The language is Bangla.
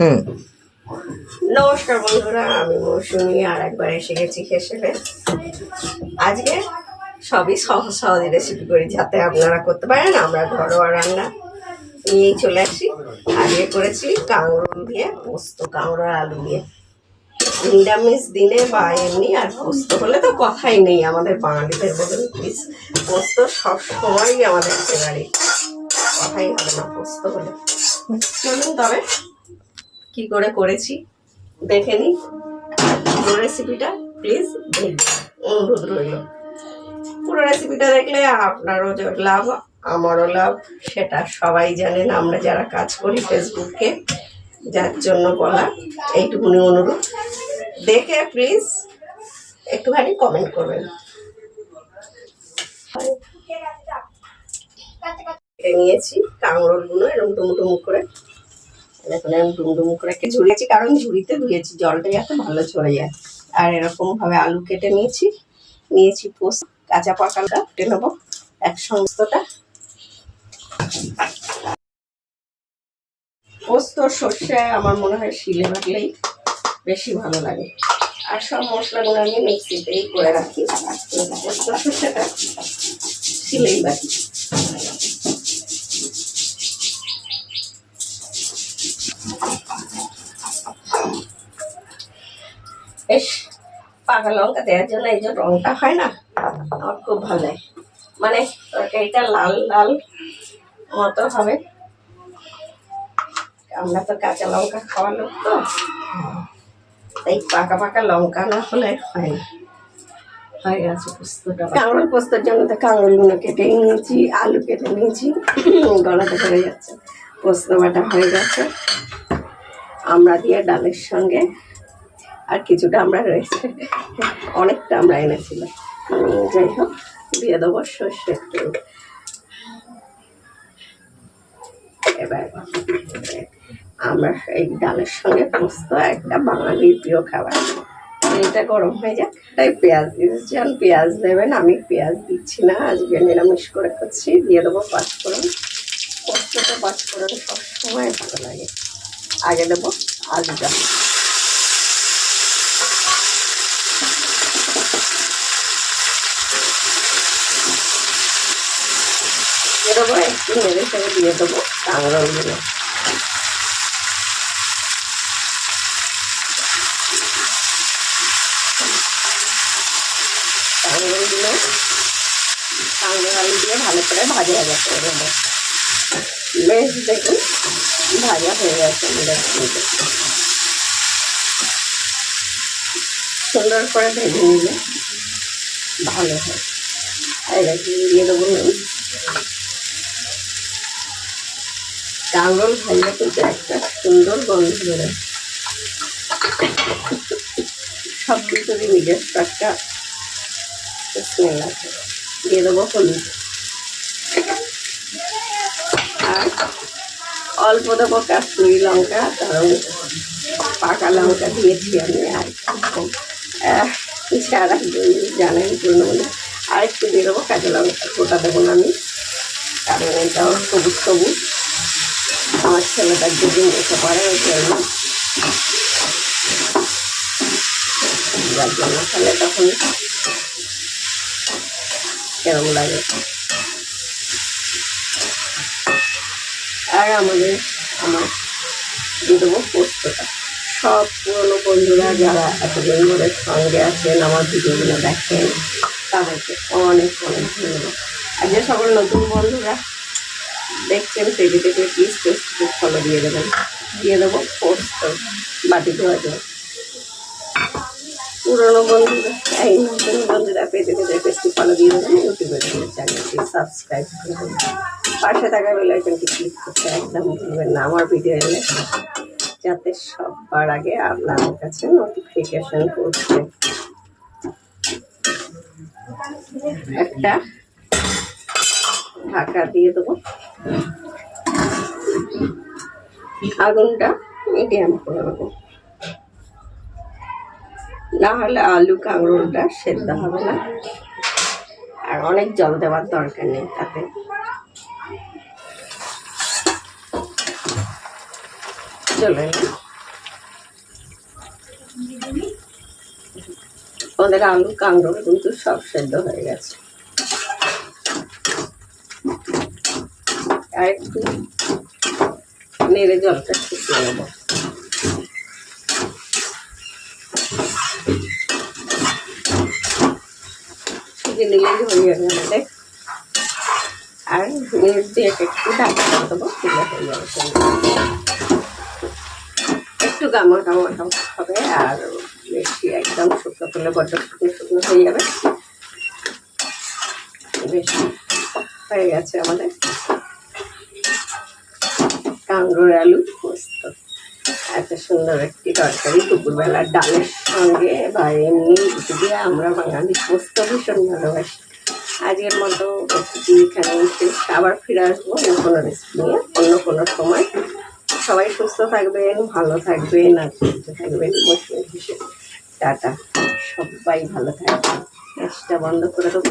হুম। নমস্কার বন্ধুরা, আমি মৌসুমি আর একবার এসে গেছি হেসেলে আজকে সবই সহজ সহজ রেসিপি করি, যাতে আপনারা করতে পারেন, আমরা ঘরোয়া রান্না নিয়েই চলে আসি। আগে করেছি কাঁকরোল দিয়ে পোস্ত কাঁকড়ো আর আলু দিয়ে। নিরামিষ দিনে বা এমনি, আর পোস্ত হলে তো কথাই নেই, আমাদের বাঙালিদের বলুন প্লিজ পোস্ত সবসময়ই আমাদের ফেভারিট কথাই হবে না, পোস্ত হলে। চলুন তবে কি করে করেছি? দেখে নিই পুরো রেসিপিটা প্লিজ অনুরোধ রইল। পুরো রেসিপিটা দেখলে আপনারও লাভ, আমারও লাভ, সেটা সবাই জানেন। আমরা যারা কাজ করি ফেসবুকে যার জন্য বলা, এইটুকুনি অনুরোধ। দেখে প্লিজ একটুখানি কমেন্ট করবেন। নিয়েছি কাঁকরোলগুলো এরকম টুমুটুমু করে। এখন আমি ডুমডুম করে একটু ঝুড়িয়েছি কারণ ঝুড়িতে ধুয়েছি, জলটা যাতে ভালো ঝরে যায়। আর এরকম ভাবে আলু কেটে নিয়েছি নিয়েছি পোস্ত, কাঁচা পাকালটা কেটে নেব এক সমস্তটা। পোস্ত, সর্ষে, আমার মনে হয় শিলে বাটলেই বেশি ভালো লাগে। আর সব মশলাগুলো আমি মিক্সিতেই করে রাখি। পোস্ত, সর্ষেটা শিলেই বাটি। বেশ পাকা লঙ্কা দেওয়ার জন্য এই যে রংটা হয় না, আমার খুব ভালো লাগে। মানে তরকারিটা লাল লাল মতো হবে। আমরা তো কাঁচা লঙ্কা খাওয়া লোক তো। তাই পাকা পাকা লঙ্কা না হলে হয় না। হয়ে গেছে পোস্তটা। কাঁকড় পোস্তর জন্য তো কাঁকড়গুলো কেটে নিয়েছি, আলু কেটে নিয়েছি গলাতে ধরে যাচ্ছে। পোস্ত বাটা হয়ে গেছে। আমরা দিয়ে ডালের সঙ্গে আর কিছুটা আমরা রয়েছে। অনেকটা আমরা এনেছিলাম। যাই হোক, দিয়ে দেবো সর্ষের তেল। এবার আমরা এই ডালের সঙ্গে পোস্ত, একটা বাঙালির প্রিয় খাবার। এটা গরম হয়ে যাক। তাই পেঁয়াজ দিয়েছেন পেঁয়াজ দেবেন, আমি পেঁয়াজ দিচ্ছি না। আজকে নিরামিষ করে করছি। দিয়ে দেবো পাঁচফোড়ন। পোস্তটা পাঁচফোড়ন সবসময় ভালো লাগে। আগে দেবো আলুটা। দেবো একটু নেড়ে চেড়ে দিয়ে দেবো। কাঁকড়গুলো কাঁকড়গুলো কাঁকড় আলু দিয়ে ভালো করে ভাজা ভাজা করে দেবো বেশ দেখুন ভাজা হয়ে গেছে সুন্দর করে ভেজে নিলে ভালো হয়। আর দিয়ে দেবো নুন কাঁকরোল ভাজলে কিন্তু একটা সুন্দর গন্ধ বেরোয়। সব কিছুরই নিজস্ব একটা স্মেল আছে। দিয়ে দেবো হলুদ। আর অল্প দেবো কাশ্মীরি লঙ্কা, কারণ পাকা লঙ্কা দিয়েছি আমি আর যারা জানেন জন্য আর একটু দিয়ে দেবো কাঁচা লঙ্কা, গোটা দেবো না আমি। কারণ এটাও সবুজ সবুজ। আমার ছেলেটার যদি মুখে পড়ে ওই তখন কেরম লাগে? আর আমাদের, আমার দিয়ে পোস্তটা। সব পুরনো বন্ধুরা যারা এতদিন ধরে সঙ্গে আছেন, আমার ভিডিওগুলো দেখেন, তাদেরকে অনেক অনেক ধন্যবাদ। যে সকল নতুন বন্ধুরা দেখছেন পেজটিকে প্লিজ ফেসবুক ফলো দিয়ে দেবেন। দিয়ে দেবো পোস্ত বাটি ধোয়া জল পুরনো বন্ধুরা, এই নতুন বন্ধুরা পেজটিকে ফেসবুক ফলো দিয়ে দেবেন ইউটিউবের চ্যানেলটি সাবস্ক্রাইব করে দেবেন। পাশে থাকা বেল আইকনটি ক্লিক করতে একদম ভুলবেন না, আমার ভিডিও এলে। যাতে সবার আগে আপনার কাছে নোটিফিকেশন পৌঁছে। একটা ঢাকা দিয়ে দেবো। আগুনটা মিডিয়াম করে দেবো না হলে আলু কাঁকরোলটা সেদ্ধ হবে না। আর অনেক জল দেওয়ার দরকার নেই তাতে। চলে ওদের আলু কাঁকড়ো কিন্তু সব সেদ্ধ হয়ে গেছে। আর একটু নেড়ে জলটা শুকিয়ে নেব শুকিয়ে নিলেই হয়ে যাবে আর মিনিট দিয়ে একটু ঢাকা দেবো তুলে হয়ে যাবে। একটু গামা গামা হবে আর বেশি একদম শুকনো করলে বড্ড শুকনো শুকনো হয়ে যাবে বেশি হয়ে গেছে আমাদের কাঙ্গুর আলু পোস্ত। এত সুন্দর একটি তরকারি, দুপুরবেলার ডালের সঙ্গে বা এমনি রুটি দিয়ে আমরা বাঙালি পোস্ত ভীষণ ভালোবাসি। আজকের মতো রেসিপি এখানে আবার ফিরে আসব অন্য কোনো রেসিপি নিয়ে, অন্য কোনো সময়। সবাই সুস্থ থাকবেন, ভালো থাকবেন, আর সুস্থ থাকবেন মৌসুমি হিসেবে টাটা। সবাই ভালো থাকবেন। গ্যাসটা বন্ধ করে দেবো।